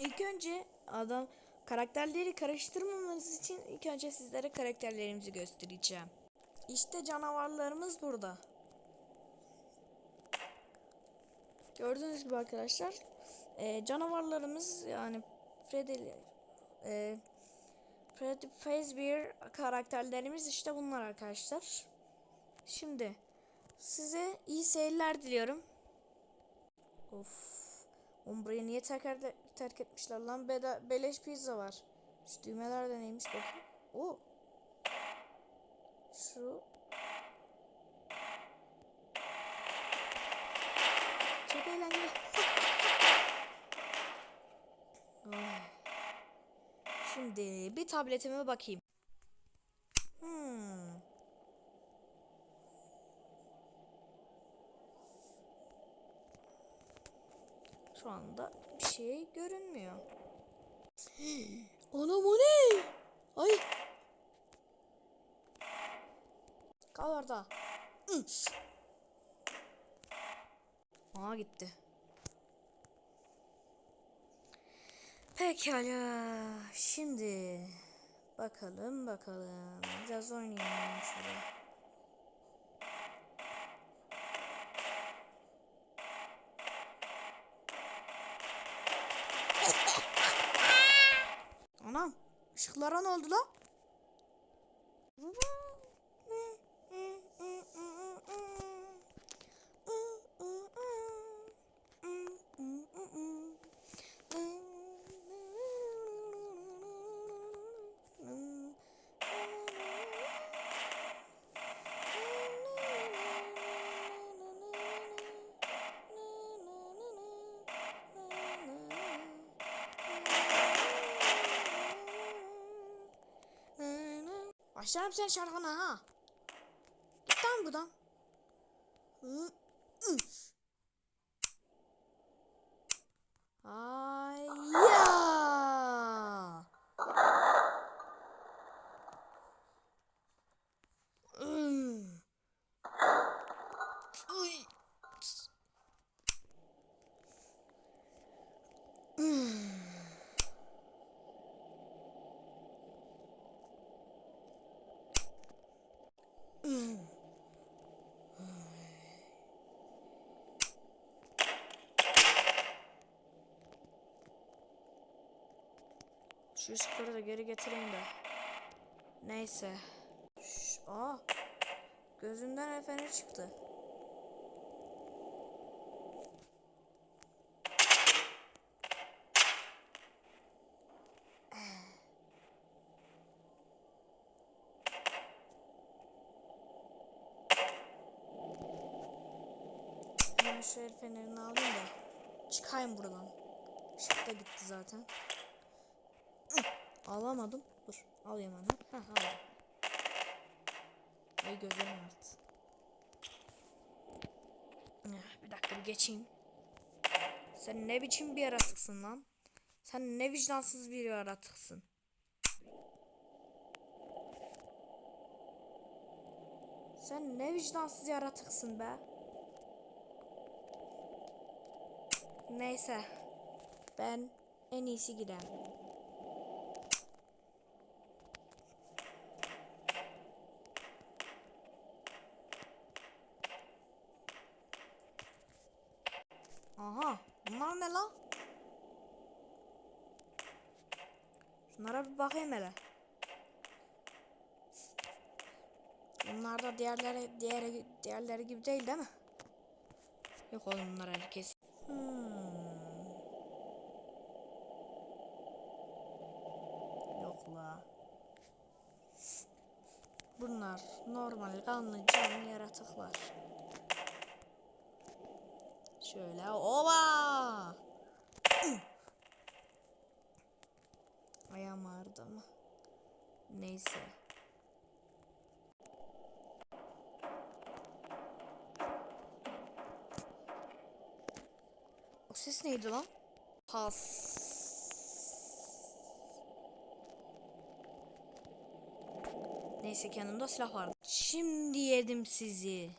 İlk önce adam karakterleri karıştırmamamız için ilk önce sizlere karakterlerimizi göstereceğim. İşte canavarlarımız burada. Gördüğünüz gibi arkadaşlar e, canavarlarımız yani Freddy e, Freddy Fazbear karakterlerimiz işte bunlar arkadaşlar. Şimdi size iyi seyirler diliyorum. Of. Oğlum niye terk, terk etmişler lan? Beda, beleş pizza var. Şu düğmeler de neymiş bakayım. Oo. Şu. Çok eğlenceli. Şimdi bir tabletime bakayım. Hmm. Şu anda bir şey görünmüyor. Anam o ne? Ay. Kal orada. Aa gitti. Pekala. Şimdi bakalım bakalım. Biraz oynayalım şurada. Anam ışıklara ne oldu lan? Başlarım sen şarkına ha. Git lan buradan üf. Ay ya. Hmm. Uy. Hmm. Şu ışıkları da geri getireyim de. Neyse. Şş, aa. Gözünden el feneri çıktı. Hemen şu el fenerini alayım da çıkayım buradan. Işık da gitti zaten. Alamadım. Dur. Alayım hemen. Heh aldım. Ay gözlerim arttı. Eh, Bir dakika bir geçeyim. Sen ne biçim bir yaratıksın lan? Sen ne vicdansız bir yaratıksın. Sen ne vicdansız yaratıksın be. Neyse. Ben en iyisi gideyim. Aha, bunlar ne lan? Şunlara bir bakayım hele. Bunlar da diğerleri diğeri diğerleri gibi değil değil mi? Yok oğlum bunlar herkes. Hmm. Yok la. Bunlar normal kanlı canlı yaratıklar. Şöyle ova. Ayağım ağrıdı ama. Neyse. O ses neydi lan? Pas. Neyse ki silah vardı. Şimdi yedim sizi.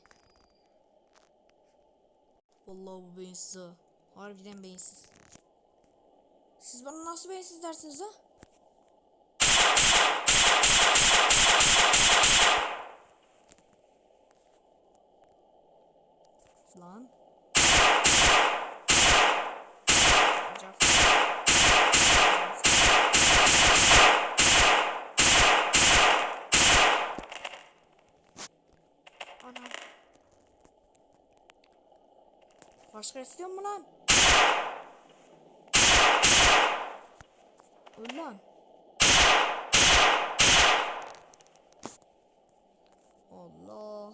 Vallahi bu beyinsiz ha. Harbiden beyinsiz. Siz bana nasıl beyinsiz dersiniz ha? Lan. Ocak. Anam. Başka istiyor mu lan? Öl lan. Allah.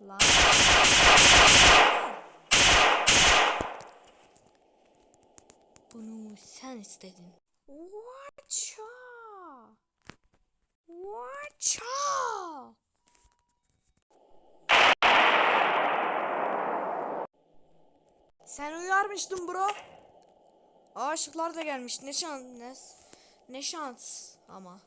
Lan. Bunu sen istedin. Watcha. Watcha. Sen uyarmıştın bro. Aa ışıklar da gelmiş. Ne şans ne şans ama.